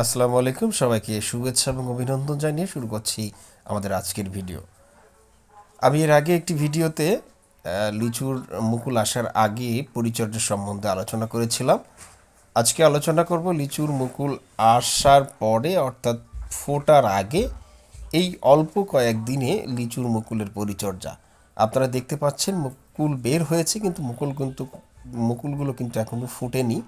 আসসালামু আলাইকুম, সবাইকে শুভেচ্ছা এবং অভিনন্দন জানিয়ে শুরু করছি আমাদের আজকের ভিডিও। আমি এর আগে একটি ভিডিওতে লিচুর মুকুল আসার আগে পরিচর্যা সম্বন্ধে আলোচনা করেছিলাম। আজকে আলোচনা করব লিচুর মুকুল আসার পরে, অর্থাৎ ফোটার আগে, এই অল্প কয়েকদিনে লিচুর মুকুলের পরিচর্যা। আপনারা দেখতে পাচ্ছেন মুকুল বের হয়েছে, কিন্তু মুকুল কিন্তু, মুকুলগুলো কিন্তু এখনও ফুটেনি।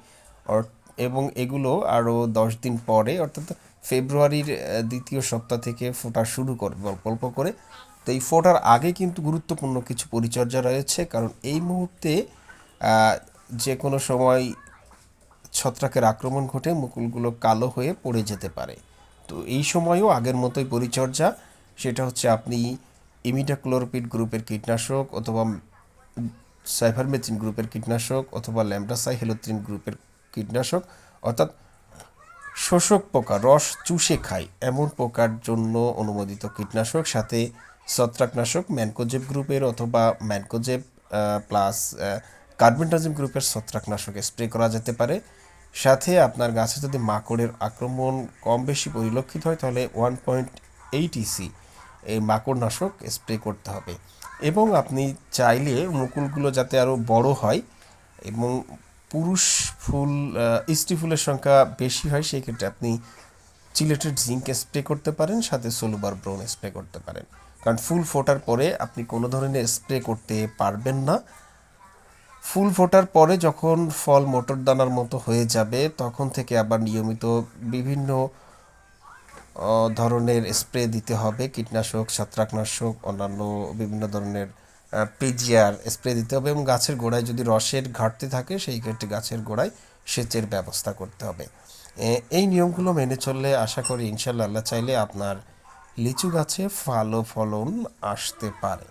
এবং এগুলো আরও দশ দিন পরে, অর্থাৎ ফেব্রুয়ারির দ্বিতীয় সপ্তাহ থেকে ফোটা শুরু করবে অল্প অল্প করে। তো এই ফোটার আগে কিন্তু গুরুত্বপূর্ণ কিছু পরিচর্যা রয়েছে, কারণ এই মুহূর্তে যে কোনো সময় ছত্রাকের আক্রমণ ঘটে, মুকুলগুলো কালো হয়ে পড়ে যেতে পারে। তো এই সময়ও আগের মতোই পরিচর্যা। সেটা হচ্ছে আপনি ইমিডাক্লোরোপিড গ্রুপের কীটনাশক অথবা সাইফারমেথিন গ্রুপের কীটনাশক অথবা ল্যামডাসাই হেলোথ্রিন গ্রুপের কীটনাশক, অর্থাৎ শোষক পোকা, রস চুষে খায়, এমন পোকার জন্য অনুমোদিত কীটনাশক। সাথে ছত্রাকনাশক, ম্যানকোজেব গ্রুপের অথবা ম্যানকোজেব প্লাস কার্বেন্টাজিম গ্রুপের ছত্রাকনাশক স্প্রে করা যেতে পারে। সাথে আপনার গাছে যদি মাকড়ের আক্রমণ কম বেশি পরিলক্ষিত হয়, তাহলে ওয়ান পয়েন্ট এইট ইসি এই মাকড়নাশক স্প্রে করতে হবে। এবং আপনি চাইলে মুকুলগুলো যাতে আরও বড় হয় এবং পুরুষ ফুল স্ত্রী ফুলের সংখ্যা বেশি হয় সেই ক্ষেত্রে আপনি চিলেটেড জিঙ্ক স্প্রে করতে পারেন, সাথে সোলুবার ব্রোন স্প্রে করতে পারেন। কারণ ফুল ফোটার পরে আপনি কোনো ধরনের স্প্রে করতে পারবেন না। ফুল ফোটার পরে যখন ফল মোটর দানার মতো হয়ে যাবে, তখন থেকে আবার নিয়মিত বিভিন্ন ধরনের স্প্রে দিতে হবে। কীটনাশক, ছত্রাকনাশক, অন্যান্য বিভিন্ন ধরনের পেজিয়ার স্প্রে দিতে হবে এবং গাছের গোড়ায় যদি রসের ঘাটতি থাকে, সেই ক্ষেত্রে গাছের গোড়ায় সেচের ব্যবস্থা করতে হবে। এই নিয়মগুলো মেনে চললে আশা করি ইনশাল্লাহ আল্লাহ চাইলে আপনার লিচু গাছে ভালো ফলন আসতে পারে।